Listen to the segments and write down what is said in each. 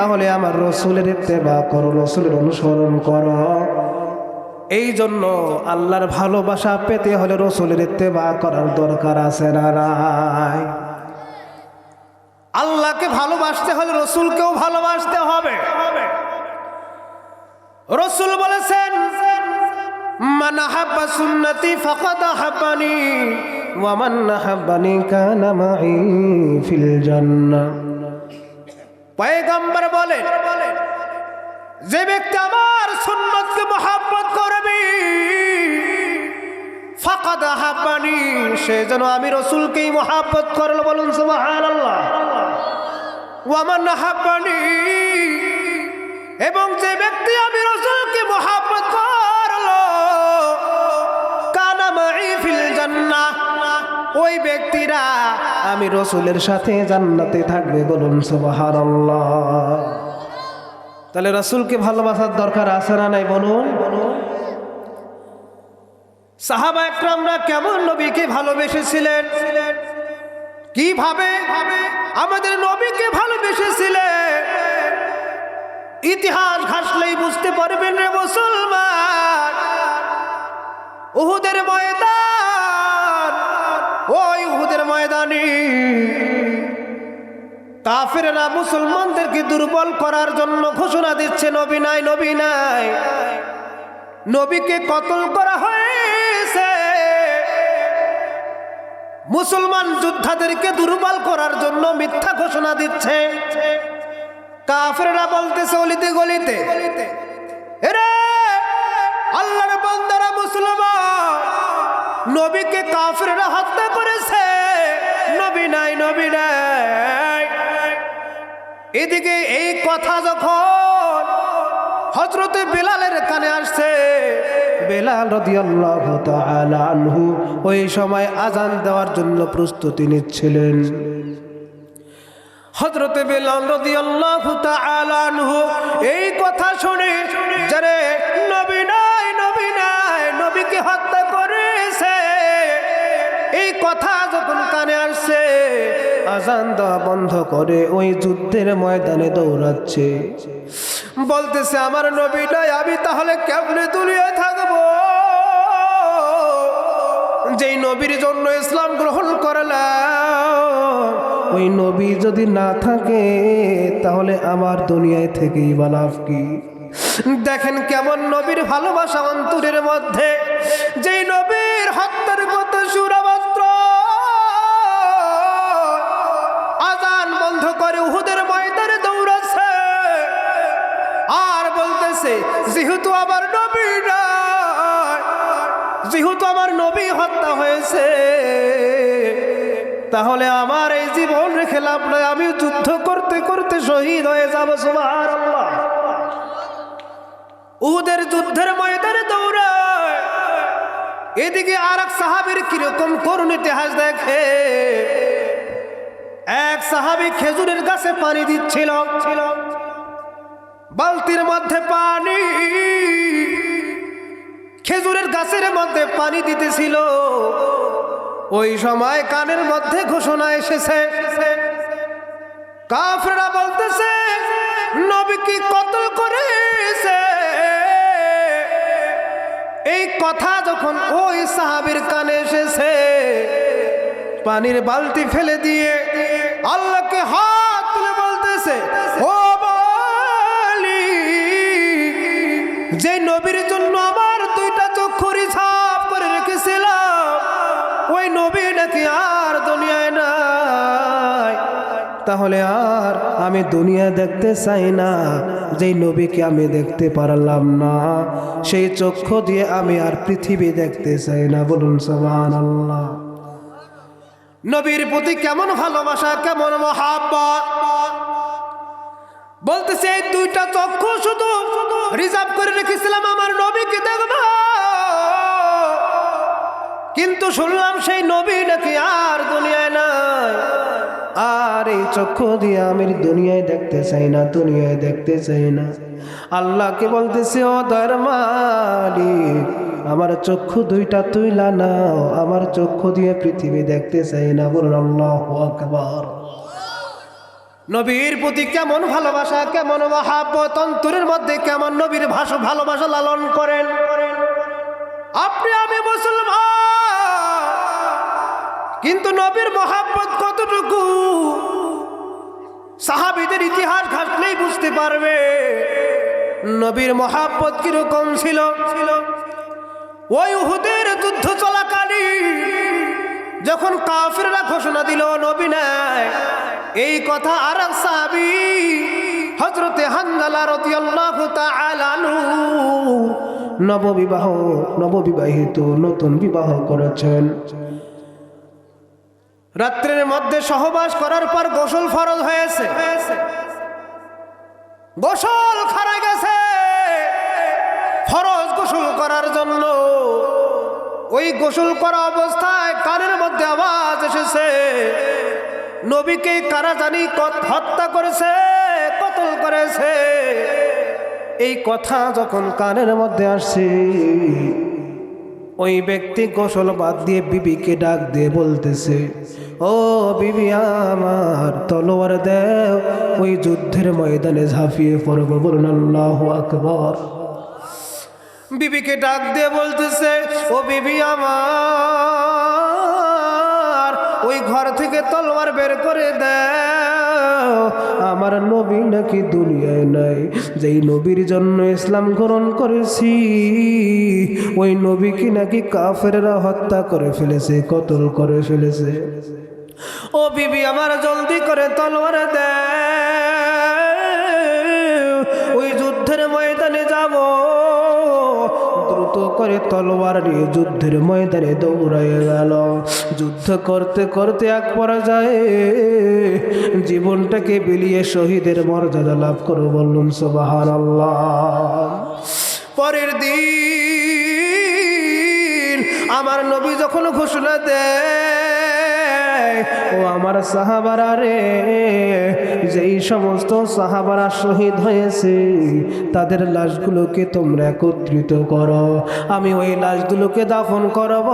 তাহলে আমার রসুলের ইত্তেবা করো, রসুলের অনুসরণ করো। এই জন্য আল্লাহর ভালোবাসা পেতে হলে রসুলের ইত্তেবা করার দরকার আছে না আল্লাহকে ভালোবাসতে হলে রসুলকেও ভালোবাসতে হবে। রসুল বলেছেন, মান আহাব্বা সুন্নতি ফাকাদ আহাব্বানি, ওয়া মান আহাব্বানি কানা মাই ফিল জান্নাহ। পয়গম্বর বলেন, যে ব্যক্তি আমার সুন্নতকে মহাব্বত করবে, ফাকাদ আহাব্বানি সে যেন আমি রসুলকেই মহাব্বত করল। বলুন, সুবহানাল্লাহ। ওয়া মান আহাব্বানি এবং যে ব্যক্তি আমি রসুলকে মহাব্বত করল, কানা মাই ফিল জান্নাহ ওই ব্যক্তিরা, আমি রসুলের সাথে জান্নাতে থাকবে বলুন সুবহানাল্লাহ। তাহলে রসুলকে ভালোবাসার দরকার আছে না নাই বলুন? সাহাবা একরামরা কেমন নবীকে ভালোবেসেছিলেন? কীভাবে আমাদের নবীকে ভালোবেসেছিলেন? ইতিহাস ঘাসলেই বুঝতে পারবেন রে মুসলমান। উহুদের ময়দান ওই উহুদের ময়দানে। কাফেররা মুসলমানদেরকে দুর্বল করার জন্য ঘোষণা দিচ্ছে, নবী নাই নবী নাই। নবীকে কতল করা হয়েছে? মুসলমান যোদ্ধাদেরকে দুর্বল করার জন্য মিথ্যা ঘোষণা দিচ্ছে। কাফেররা বলতেছে অলিতে গলিতে আল্লাহর বান্দারা মুসলমান, নবীকে এদিকে এই কথা যখন হজরতে বেলালের কানে আসছে, বেলাল রাদিয়াল্লাহু তাআলা আনহু ওই সময় আজান দেওয়ার জন্য প্রস্তুতি নিচ্ছিলেন। হজরতে বেলাল রাদিয়াল্লাহু তাআলা আনহু এই কথা শুনে যারে নবী নাই নবী নাই, নবীকে হত্যা করেছে। এই কথা যখন কানে আসছে আজান দেওয়া বন্ধ করে ওই যুদ্ধের ময়দানে দৌড়াচ্ছে। বলতেছে, আমার নবী নাই, আমি তাহলে কেমনে দুনিয়ায় থাকব? যেই নবীর জন্য ইসলাম গ্রহণ করলাম, ওই নবী যদি না থাকে, তাহলে আমার দুনিয়ায় থেকেই বা কি? দেখেন কেমন নবীর ভালোবাসা অন্তরের মধ্যে। যেই নবীর হত্যার কত সুরামাত্র তাহলে আমার এই জীবন রেখে লাভ নয় আমি যুদ্ধ করতে করতে শহীদ হয়ে যাব, সুবহানাল্লাহ। উহুদের যুদ্ধের ময়দানে দৌড়ায়। এদিকে আর এক সাহাবির কীরকম করুন ইতিহাস দেখে। এক সাহাবি খেজুরের গাছে পানি দিচ্ছিল। ছিল বালতির মধ্যে পানি খেজুরের গাছের মধ্যে পানি দিতেছিল। ওই সময় কানের মধ্যে ঘোষণা এসেছে। কাফরা বলতেছে, নবী কি কতল করেছে? এই কথা যখন ওই সাহাবির কানে এসেছে, পানির বালতি ফেলে দিয়ে আল্লাহকে হাত তুলে বলতেছে তাহলে আর আমি দুনিয়া দেখতে চাই না। যেই নবীকে আমি দেখতে পারলাম না, সেই চক্ষু দিয়ে আমি আর পৃথিবী দেখতে চাই না। বলুন সমান আল্লাহ নবীর প্রতি কেমন ভালোবাসা, কেমন মহাব্বত? বলতেছে, এই দুইটা চক্ষু শুধু রিজার্ভ করে রেখেছিলাম আমার নবীকে দেখব। কিন্তু শুনলাম সেই নবী নাকি আর দুনিয়ায় নাই। আর এই চক্ষু দিয়ে আমি দুনিয়ায় দেখতে চাই না, দুনিয়ায় দেখতে চাই না। আল্লাহকে বলতেছে, ও দর মালিক, আমার চক্ষু দুইটা তুইলা নাও, আমার চক্ষু দিয়ে পৃথিবী দেখতে চাই না। বলুন, আল্লাহ আকবার। নবীর প্রতি কেমন ভালোবাসা, কেমন মহাব্বত, অন্তরের মধ্যে কেমন নবীর ভাষা, ভালোবাসা লালন করেন? আপনি আমি মুসলমান। কিন্তু নবীর মহাব্বত কতটুকু? সাহাবিদের ইতিহাস ঘাটলেই বুঝতে পারবে। নবীর মহাব্বত কীরকম ছিল? ওই উহুদের যুদ্ধ চলাকালীন যখন কাফিররা ঘোষণা দিল, নবী নাই। এই কথা আর সাহাবি হজরতে হানজালা রাদিয়াল্লাহু তাআলা নববিবাহ, নববিবাহিত নতুন বিবাহ করেছেন। রাত্রের মধ্যে সহবাস করার পর গোসল ফরজ হয়েছে। গোসল খারা গেছে। ফরজ গোসল করার জন্য। ওই গোসল করা অবস্থায় কানের মধ্যে আওয়াজ এসেছে। নবীকে কারা জানি হত্যা করেছে, কতল করেছে। এই কথা যখন কানের মধ্যে আসছে ওই ব্যক্তি গোসল বাদ দিয়ে বিবিকে ডাক দিয়ে বলতেছে, ও বিবি আমার, তলোয়ার দেও, ওই যুদ্ধের ময়দানে ঝাঁপিয়ে পড়ব, বলুন আল্লাহ আকবর। বিবিকে ডাক দিয়ে বলতেছে, ও বিবি আমার, ওই ঘর থেকে তলোয়ার বের করে দাও আমার নবী নাকি দুনিয়ায় নাই? যেই নবীর জন্য ইসলাম গ্রহণ করেছি, ওই নবীকে নাকি কাফেরা হত্যা করে ফেলেছে, কতল করে ফেলেছে? ও বিবি, আমার জলদি করে তলোয়ার দেয় করে তলোয়ার নিয়ে যুদ্ধের ময়দানে দৌড়ে গেল। যুদ্ধ করতে করতে এক পর্যায়ে জীবনটাকে বিলিয়ে শহীদের মর্যাদা লাভ করো বললুন সোবাহার পরের দিন আমার নবী যখন ঘোষণা দেয় ও আমার সাহাবারা রে, যেই সমস্ত সাহাবারা শহীদ হয়েছে, তাদের লাশগুলোকে তোমরা একত্রিত করো। আমি ওই লাশগুলোকে দাফন করব,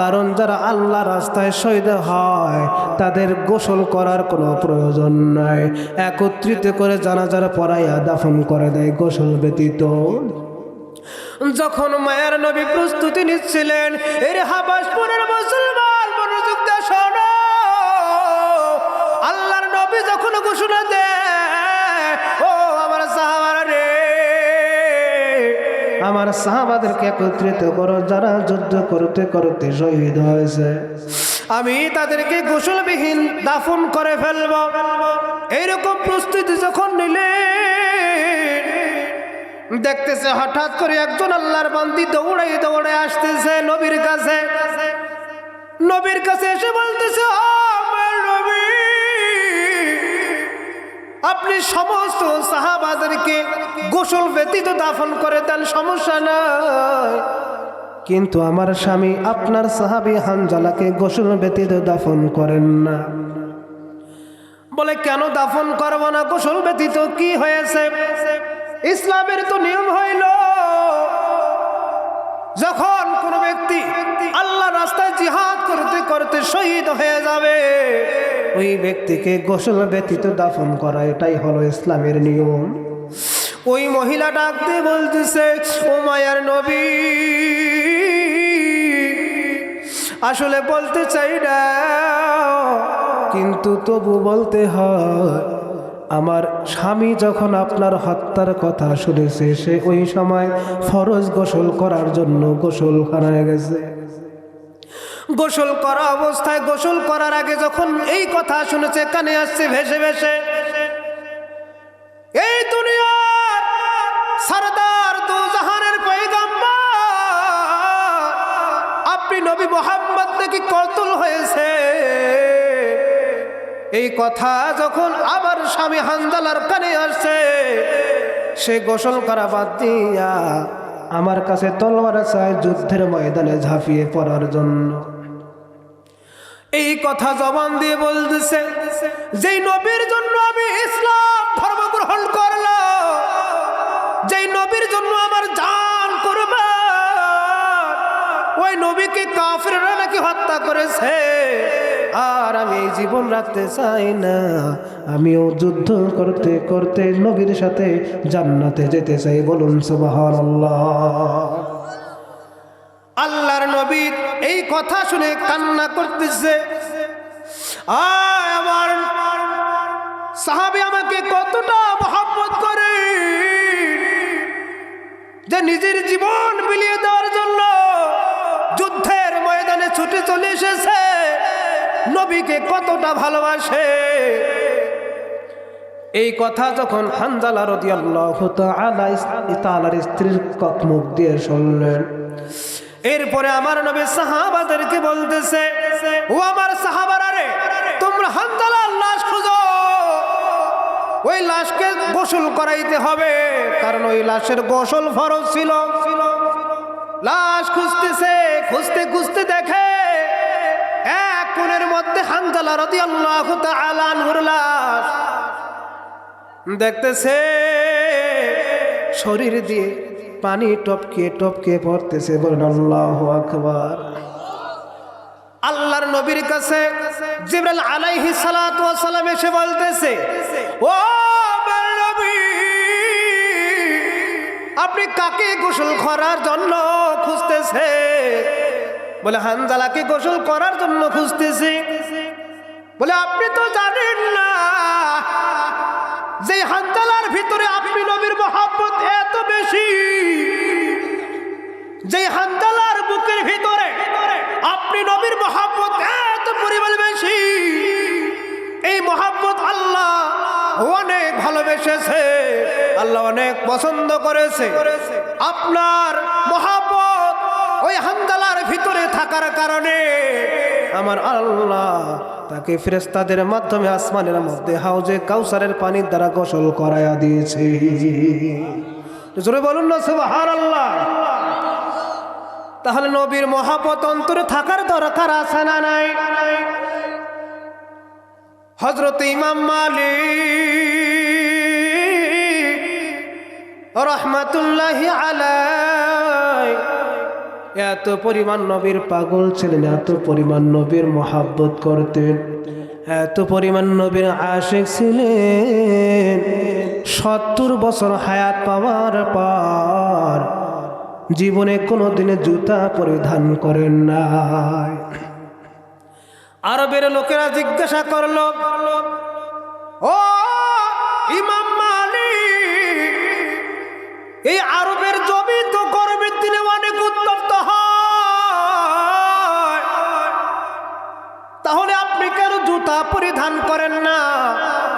কারণ যারা আল্লাহ রাস্তায় শহীদ হয়, তাদের গোসল করার কোনো প্রয়োজন নাই। একত্রিত করে জানাজার পড়াইয়া দাফন করে দেয় গোসল ব্যতীত। যখন মায়ের নবী প্রস্তুতি নিচ্ছিলেন, এর হাবাসপুরের মুসলমান যখন ঘোষণা ও আমার রে, আমার সাহাবাদেরকে একত্রিত করো, যারা যুদ্ধ করতে করতে শহীদ হয়েছে। আমি তাদেরকে গোসলবিহীন দাফন করে ফেলব। এইরকম প্রস্তুতি যখন নিলে, দেখতেছে হঠাৎ করে একজন আল্লাহর বান্দি দৌড়াই দৌড়ে আসতেছে নবীর কাছে। নবীর কাছে এসে বলতেছে, "ও আপনি সমস্ত সাহাবাদেরকে গোসল ব্যতীত দাফন করে দেন, সমস্যা নাই। কিন্তু আমার স্বামী আপনার সাহাবি হানজালাকে গোসল ব্যতীত দাফন করেন না। বলে, কেন দাফন করব না? গোসল ব্যতীত কি হয়েছে? ইসলামের তো নিয়ম হইল যখন কোন ব্যক্তি আল্লাহ রাস্তায় জিহাদ করতে করতে শহীদ হয়ে যাবে, ওই ব্যক্তিকে গোসল ব্যতীত দাফন করা এটাই হলো ইসলামের নিয়ম। ওই মহিলা ডাকতে বলতেছে, ও মায়ার নবী, আসলে বলতে চাই না, কিন্তু তবু বলতে হয় আমার স্বামী যখন আপনার হত্যার কথা শুনেছে, সে ওই সময় ফরজ গোসল করার জন্য গোসলখানায় গেছে। গোসল করা অবস্থায় গোসল করার আগে যখন এই কথা শুনেছে, কানে আসছে, ভেসে ভেসে। এই দুনিয়ার সরদার দু জাহানের আপনি নবী মোহাম্মদ নাকি হয়েছে এই কথা যখন আবার স্বামী হানজালার কানে আসছে, সে গোসল করা বাদ দিয়া আমার কাছে তলোয়ার চায় যুদ্ধের ময়দানে ঝাঁপিয়ে পড়ার জন্য। এই কথা জবান দিয়ে বলতেছে, যেই নবীর জন্য আমি ইসলাম ধর্ম গ্রহণ করলাম, যেই নবীর জন্য আমার জান করবে ওই নবীকে কাফিররা নাকি হত্যা করেছে। আর আমি এই জীবন রাখতে চাই না। আমিও যুদ্ধ করতে করতে নবীর সাথে জান্নাতে যেতে চাই, বলুন সুবহানাল্লাহ। আল্লাহর নবী এই কথা শুনে কান্না করতেছে। আয় আমার সাহাবি আমাকে কতটা মহাব্বত করে। যে নিজের জীবন বিলিয়ে দেওয়ার জন্য যুদ্ধের ময়দানে ছুটে চলে এসেছে। নবীকে কতটা ভালোবাসে? এই কথা যখন হানজালা রাদিয়াল্লাহু তাআলা তাআলার স্ত্রীর ক- মুখ দিয়ে শুনলেন। এরপরে আমার নবী সাহাবাদেরকে বলতেছে, ও আমার সাহাবারা রে, তোমরা হানজালার লাশ খুঁজো। ওই লাশকে গোসল করাইতে হবে, কারণ ওই লাশের গোসল ফরজ ছিল। লাশ খুঁজতেছে, খুঁজতে খুঁজতে দেখে দেখতেছে, শরীর দিয়ে পানি টপকে টপকে পড়তেছে, বলেন আল্লাহ আকবার। আল্লাহর নবীর কাছে জিবরাল আলাইহি সালাম এসে বলতেছে, ও আপনি কাকে গোসল করার জন্য খুঁজতেছে? বলে হানজালাকে গোসল করার জন্য খুঁজতেছে। বলে, আপনি তো জানেন না যে হানজালার ভিতরে আপনি নবীর মহাব্বত এত বেশি? যে হানজালার বুকের ভিতরে আপনি নবীর মহাব্বত এত পরিমাণ বেশি? এই মহাব্বত আল্লাহ অনেক ভালোবেসেছে, আল্লাহ অনেক পছন্দ করেছে। আপনার মহাব্বত ওই হানজালার ভিতরে থাকার কারণে আমার আল্লাহ তাকে ফেরেস্তাদের মাধ্যমে আসমানের মধ্যে হাউজে কাউসারের পানির দ্বারা গোসল করাইয়া দিয়েছে। জোরে বলুন না সুবহান আল্লাহ তাহলে নবীর মহাপত অন্তরে থাকার দরকার আছে না নাই? হজরত ইমাম মালিক রহমাতুল্লাহি আলাই এত পরিমাণ নবীর পাগল ছিলেন, এত পরিমাণ নবীর মহাব্বত করতেন, এত পরিমাণ নবীর আশেক ছিলেন। সত্তর বছর হায়াত পাওয়ার পর জীবনে কোনো দিনে জুতা পরিধান করেন নাই। আরবের লোকেরা জিজ্ঞাসা করল, ও ইমাম মালিক, এই আরবের জমি তো গরমের দিনে অনেক উত্তপ্ত তাহলে আপনি কেন জুতা পরিধান করেন না?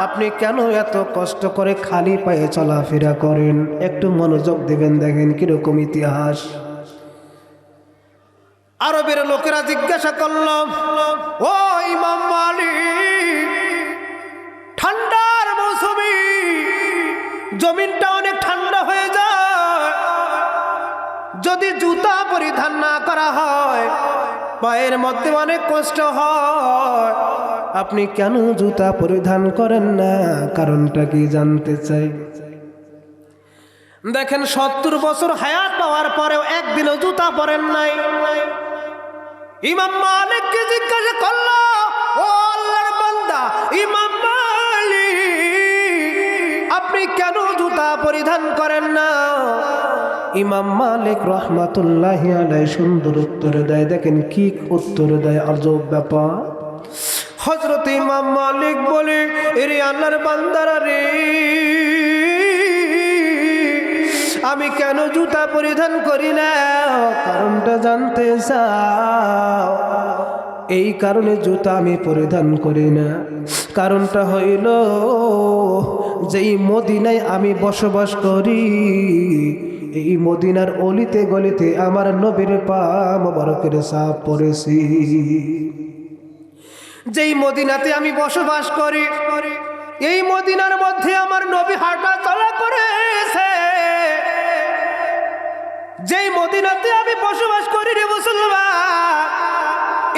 আপনি কেন এত কষ্ট করে খালি পায়ে চলাফেরা করেন? একটু মনোযোগ দেবেন, দেখেন কীরকম ইতিহাস। আরবের লোকেরা জিজ্ঞাসা করল, ও ইমাম ঠান্ডার মৌসুমি জমিনটা অনেক ঠান্ডা হয়ে যায়? যদি জুতা পরিধান না করা হয়, পায়ের মধ্যে অনেক কষ্ট হয়, আপনি কেন জুতা পরিধান করেন না? কারণটা কি জানতে চাই? দেখেন সত্তর বছর হায়াত পাওয়ার পরেও একদিনও জুতা পরেন নাই। ইমাম মালিককে জিজ্ঞাসা করল, ও আল্লাহর বান্দা, ইমাম মালিক, আপনি কেন জুতা পরিধান করেন না? ইমাম মালিক রহমাতুল্লাহ আলাই সুন্দর উত্তর দেয়। দেখেন কি উত্তর দেয় আজব ব্যাপার? হজরত ইমাম মালিক বলে, এরে আল্লাহর বান্দারা রে, আমি কেন জুতা পরিধান করি না? কারণটা জানতে চাও। এই কারণে জুতা আমি পরিধান করি না। কারণটা হইল, যেই মদিনায় আমি বসবাস করি এই মদিনার অলিতে গলিতে আমার নবীর পা মোবারকের সাপ পড়েছি। যেই মদিনাতে আমি বসবাস করি, এই মদিনার মধ্যে আমার নবী হাঁটা চলা করেছে। যেই মদিনাতে আমি বসবাস করি রে মুসলমান,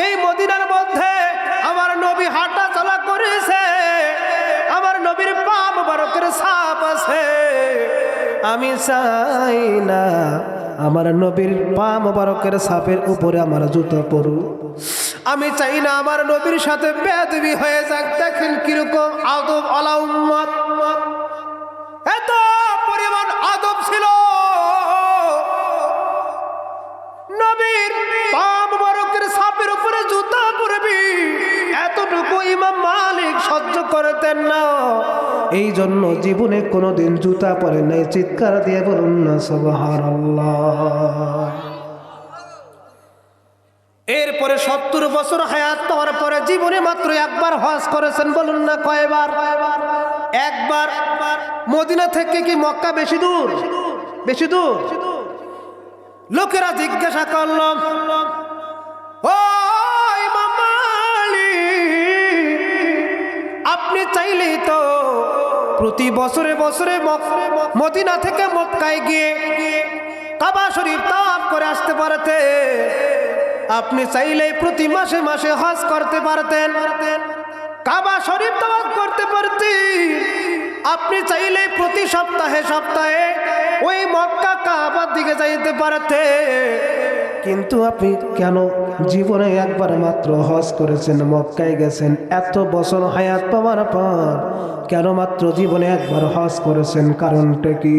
এই মদিনার মধ্যে আমার নবী হাঁটা চলা করেছে। আমার নবীর পা মোবারকের সাপ আছে। আমি চাই না। আমার নবীর পা মোবারকের সাপের উপরে আমার জুতো পরু আমি চাই না আমার নবীর সাথে বেদবি হয়ে যাক। দেখেন কীরকম আদব আলা উম্মত। এত পরিমাণ আদব ছিল। নবীর পা ইমাম মালিক সহ্য করতেন না। এই জন্য জীবনে কোনোদিন জুতা পরে নাই, চিৎকার দিয়ে বলুন না, সুবহানাল্লাহ। এরপরে সত্তর বছর হায়াত পাওয়ার পরে জীবনে মাত্র একবার হজ করেছেন, বলুন না কয়বার? একবার। মদিনা থেকে কি মক্কা বেশি দূর? বেশি দূর। লোকেরা জিজ্ঞাসা করল আপনি চাইলেই তো প্রতি বছরে বছরে মদিনা থেকে মক্কায় গিয়ে কাবা শরীফ তাপ করে আসতে পারতে আপনি চাইলেই প্রতি মাসে মাসে হজ করতে পারতেন। কাবা শরীফ তাওয়াফ করতে পারতি। আপনি চাইলে প্রতি সপ্তাহে সপ্তাহে ওই মক্কা কাবার দিকে যাইতে পারতে কিন্তু আপনি কেন জীবনে একবার মাত্র হজ করেছেন? মক্কায় গেছেন। এত বছর হায়াত পাওয়ার পর কেন মাত্র জীবনে একবার হজ করেছেন? কারণটা কি?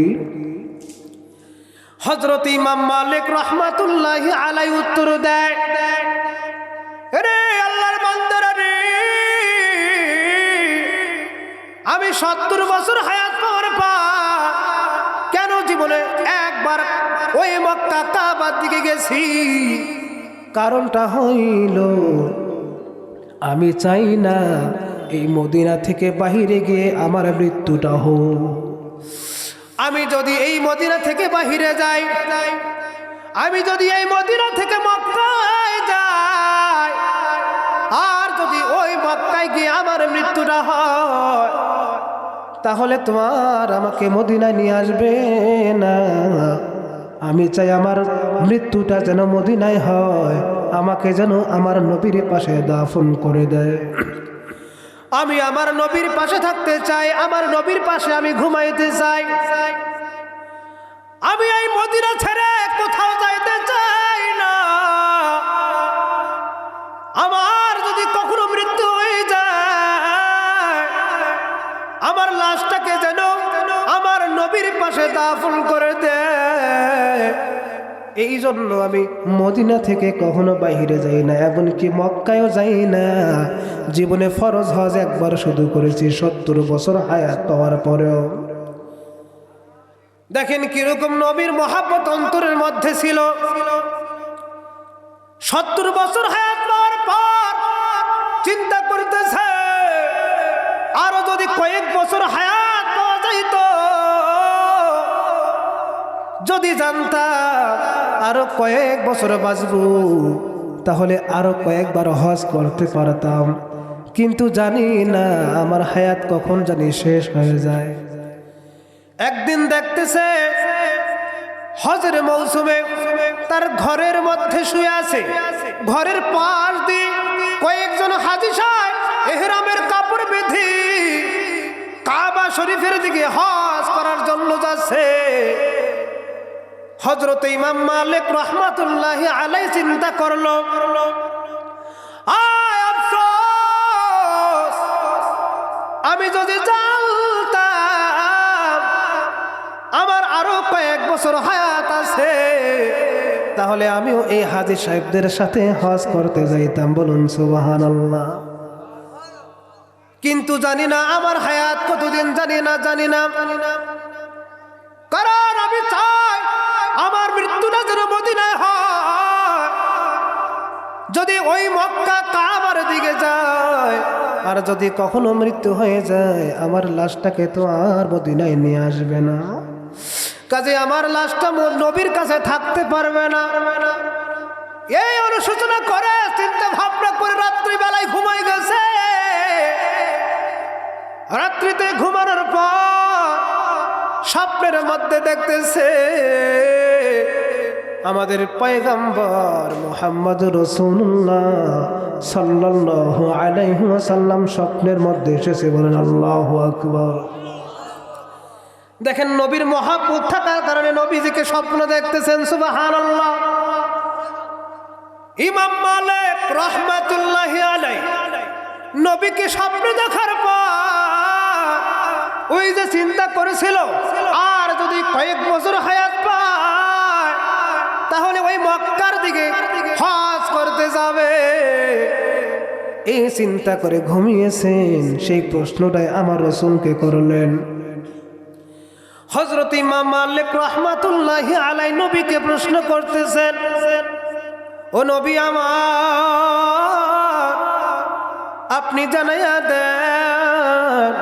হজরত ইমাম মালিক রহমাতুল্লাহ আলাই উত্তর দেয় আমি সত্তর বছর হায়াত পাওয়ার পর কেন জীবনে একবার ওই মক্কা কাবার দিকে গেছি। কারণটা হইল, আমি চাই না এই মদিনা থেকে বাহিরে গিয়ে আমার মৃত্যুটা হোক। আমি যদি এই মদিনা থেকে বাহিরে যাই, আমি যদি এই মদিনা থেকে মক্কায় যাই, আর যদি ওই মক্কায় গিয়ে আমার মৃত্যুটা হয় তাহলে তোমার আমাকে মদিনায় নিয়ে আসবে না। আমি চাই আমার মৃত্যুটা যেন মদিনায় হয়, আমাকে যেন আমার নবীর পাশে দাফন করে দেয়। আমি আমার নবীর পাশে থাকতে চাই, আমার নবীর পাশে আমি ঘুমাইতে চাই। আমি এই মদিনা ছেড়ে কোথাও যাইতে চাই না। আমার যদি কখনো আমার লাশটাকে যেন আমার নবীর পাশে দাফন করে দেয় এই জন্য আমি মদিনা থেকে কখনো বাইরে যাই না, এমনকি মক্কায়ও যাই না। জীবনে ফরজ হজ একবার শুধু করেছি, সত্তর বছর হায়াত পাওয়ার পরেও। দেখেন কীরকম নবীর মহাব্বত অন্তরের মধ্যে ছিল। সত্তর বছর হায়াত পাওয়ার পর চিন্তা করতেছে আরও যদি কয়েক বছর হায়াত পাওয়া যাইত, যদি জানতাম আরও কয়েক বছর বাঁচব, তাহলে আরও কয়েকবার হজ করতে পারতাম। কিন্তু জানি না আমার হায়াত কখন জানি শেষ হয়ে যায়। একদিন দেখতেছে হজের মৌসুমে তার ঘরের মধ্যে শুয়ে আছে। ঘরের পাশ দিয়ে কয়েকজন হাজি সাহেব এহরামের কাপড় বেঁধে শরীফের দিকে হজ করার জন্য যাচ্ছে। হজরত ইমাম মালিক রহমাতুল্লাহ আলাই চিন্তা করল আমি যদি আমার আরও কয়েক বছর হায়াত আছে, তাহলে আমিও এই হাজি সাহেবদের সাথে হজ করতে যাইতাম। বলুন সুবাহান আল্লাহ কিন্তু জানি না আমার হায়াত কতদিন, জানি না জানি না। কারণ আমি চাই আমার মৃত্যুটা যেন মদিনায় হয়। যদি ওই মক্কা কাবার দিকে যায়, আর যদি কখনো মৃত্যু হয়ে যায়, আমার লাশটাকে তো আর মদিনায় নিয়ে আসবে না। কাজে আমার লাশটা নবীর কাছে থাকতে পারবে না। এই অনুশোচনা করে, চিন্তা ভাবনা করে রাত্রিবেলায় ঘুমাই গেছে। রাত্রিতে ঘুমানোর পর স্বপ্নের মধ্যে দেখতেছে আমাদের পয়গম্বর মোহাম্মদ রসুল্লাহ সাল্লাল্লাহু আলাইহি ওয়াসাল্লাম স্বপ্নের মধ্যে এসেছে, বলেন আল্লাহু আকবার। দেখেন নবীর মহাব্বত থাকার কারণে নবীজিকে স্বপ্ন দেখতেছেন, সুবহানাল্লাহ। ইমাম মালিক রহমাতুল্লাহ আলাই নবীকে স্বপ্ন দেখার পর ওই যে চিন্তা করেছিল, আর যদি কয়েক বছর হায়াত পায়, তাহলে ওই মক্কার দিকে হজ করতে যাবে। এই চিন্তা করে ঘুমিয়েছেন, সেই প্রশ্নটাই আমার রসুলকে করলেন। হজরত ইমাম মালিক রহমাতুল্লাহ আলাই নবীকে প্রশ্ন করতেছেন, ও নবী আমার, আপনি জানাইয়া দেন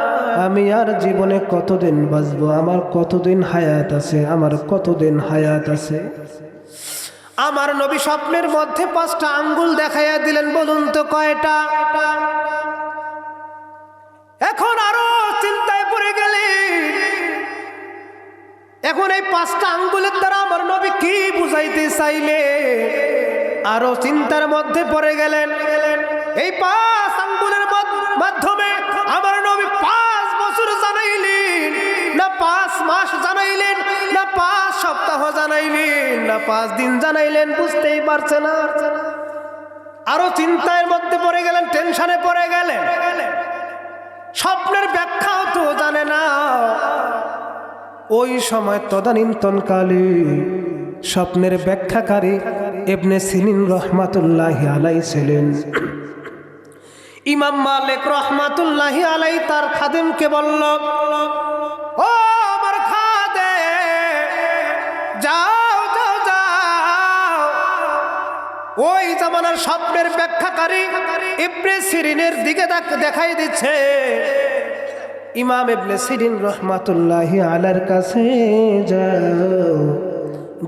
আমি আর জীবনে কতদিন বাঁচবো? আমার কতদিন হায়াত আছে? আমার কতদিন হায়াত আছে? আমার নবী স্বপ্নের মধ্যে পাঁচটা আঙ্গুল দেখাইয়া দিলেন, বলুন তো কয়টা? এখন আরও চিন্তায় পড়ে গেলে। এখন এই পাঁচটা আঙ্গুলের দ্বারা আমার নবী কি বুঝাইতে চাইলে? আরও চিন্তার মধ্যে পড়ে গেলেন। এই পাঁচ আঙ্গুলের মাধ্যমে মাস জানাইলেন, না পাঁচ সপ্তাহ জানাইলেন, না পাঁচ দিন জানাইলেন, বুঝতেই পারছে না। আরও চিন্তার মধ্যে পড়ে গেলেন, টেনশনে পড়ে গেলেন। স্বপ্নের ব্যাখ্যাও তো জানে না। ওই সময় তদানীন্তনকালে স্বপ্নের ব্যাখ্যাকারী এবনে সিনিন রহমাতুল্লাহ আলাই ছিলেন। ইমাম মালিক রহমাতুল্লাহ আলাই তার খাদেমকে বলল যাও যাও যাও। ওই জামানার স্বপ্নের ব্যাখ্যাকারী ইবনে সিরিনের দিকে দেখাই দিচ্ছে। ইমাম ইবনে সিরিন রহমাতুল্লাহ আলার কাছে যাও।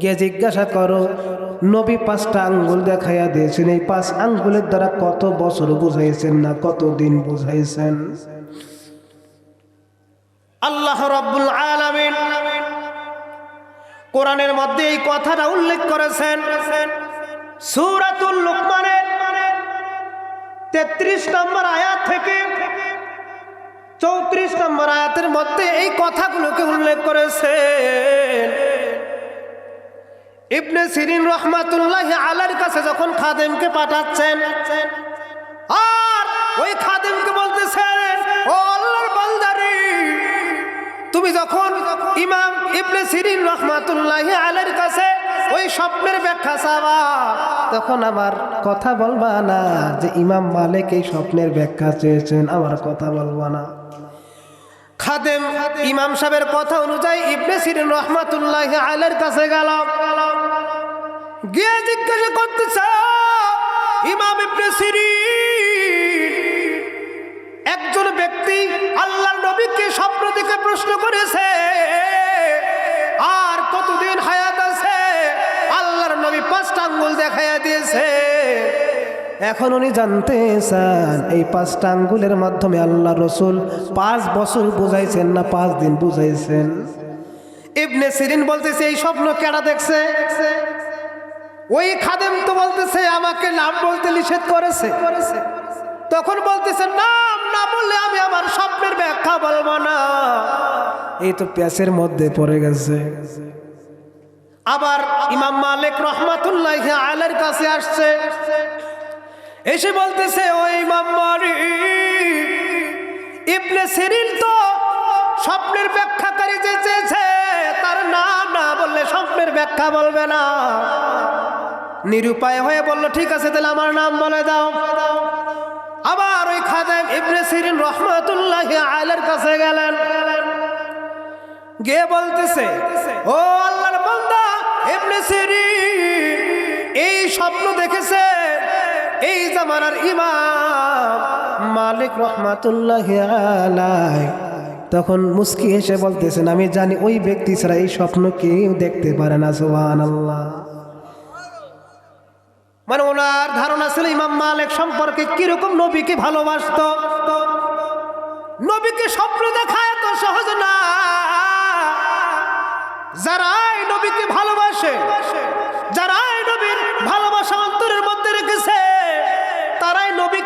গিয়ে জিজ্ঞাসা করো, নবী পাঁচটা আঙ্গুল দেখাইয়া দিয়েছেন। এই পাঁচ আঙ্গুলের দ্বারা কত বছর বুঝাইছেন না কত দিন বুঝাইছেন? আল্লাহ রব্বুল আলামিন কোরআনের মধ্যে এই কথাটা উল্লেখ করেছেন। সূরাতুল লুকমানের তেত্রিশ নম্বর আয়াত থেকে চৌত্রিশ নম্বর আয়াতের মধ্যে এই কথাগুলোকে উল্লেখ করেছেন। ইবনে সিরিন রহমাতুল্লাহ আলার কাছে যখন খাদেমকে পাঠাচ্ছেন, আর ওই খাদেমকে বলতেছেন তুমি যখন ইমাম ইবনে সিরিন রহমাতুল্লাহ আলার কাছে ওই স্বপ্নের ব্যাখ্যা চাবা তখন আমার কথা বলবা না যে ইমাম মালিক এই স্বপ্নের ব্যাখ্যা চেয়েছেন, আমার কথা বলবা না। খাদেম ইমাম সাহেবের কথা অনুযায়ী ইবনে সিরিন রহমাতুল্লাহ আলের কাছে গেল। গিয়ে জিজ্ঞাসা করতেছে ইমাম ইবনে সিরিন, একজন ব্যক্তি আল্লাহর নবীকে স্বপ্ন প্রশ্ন করেছে, আর কতদিন হায়াত আছে? আল্লাহর নবী পাঁচটা আঙ্গুল দেখাইয়া দিয়েছে। এখন উনি জানতে চান, এই পাঁচটা আঙ্গুলের মাধ্যমে আল্লাহ রসুল পাঁচ বছর বুঝাইছেন না পাঁচ দিন বুঝাইছেন? ইবনে সিরিন বলতেছে, এই স্বপ্ন কেডা দেখছে? ওই খাদেম তো বলতেছে, আমাকে নাম বলতে নিষেধ করেছে করেছে। তখন বলতেছে নাম না বললে আমি আমার স্বপ্নের ব্যাখ্যা বলব না। এই তো প্যাসের মধ্যে পড়ে গেছে। আবার ইমাম মালিক রহমাতুল্লাহ আলের কাছে আসছে। এসে বলতেছে ওই ইমাম মালিক, ইবনে সিরিন তো স্বপ্নের ব্যাখ্যাকারী যে চেয়েছে, তার নাম না বললে স্বপ্নের ব্যাখ্যা বলবে না। নিরুপায় হয়ে বলল, ঠিক আছে, তাহলে আমার নাম বলে দাও। আবার ওই খাদেম ইবনে সিরিন রহমাতুল্লাহ আলের কাছে গেলেন। গিয়ে বলতেছে, ও আল্লাহর বান্দা, ইবনে সিরিন, এই স্বপ্ন দেখেছে? এই জামানার ইমাম মালিক রহমাতুল্লাহ আলাই। তখন মুস্কি এসে বলতেছেন, আমি জানি ওই ব্যক্তি ছাড়া এই স্বপ্ন কেউ দেখতে পারে না সোহান আল্লাহ মানে ওনার ধারণা ছিল ইমাম মালিক সম্পর্কে কীরকম নবীকে ভালোবাসত? নবীকে স্বপ্ন দেখা এত সহজ না। যারাই নবীকে ভালোবাসে, যারাই নবীর ভালোবাসা অন্তরের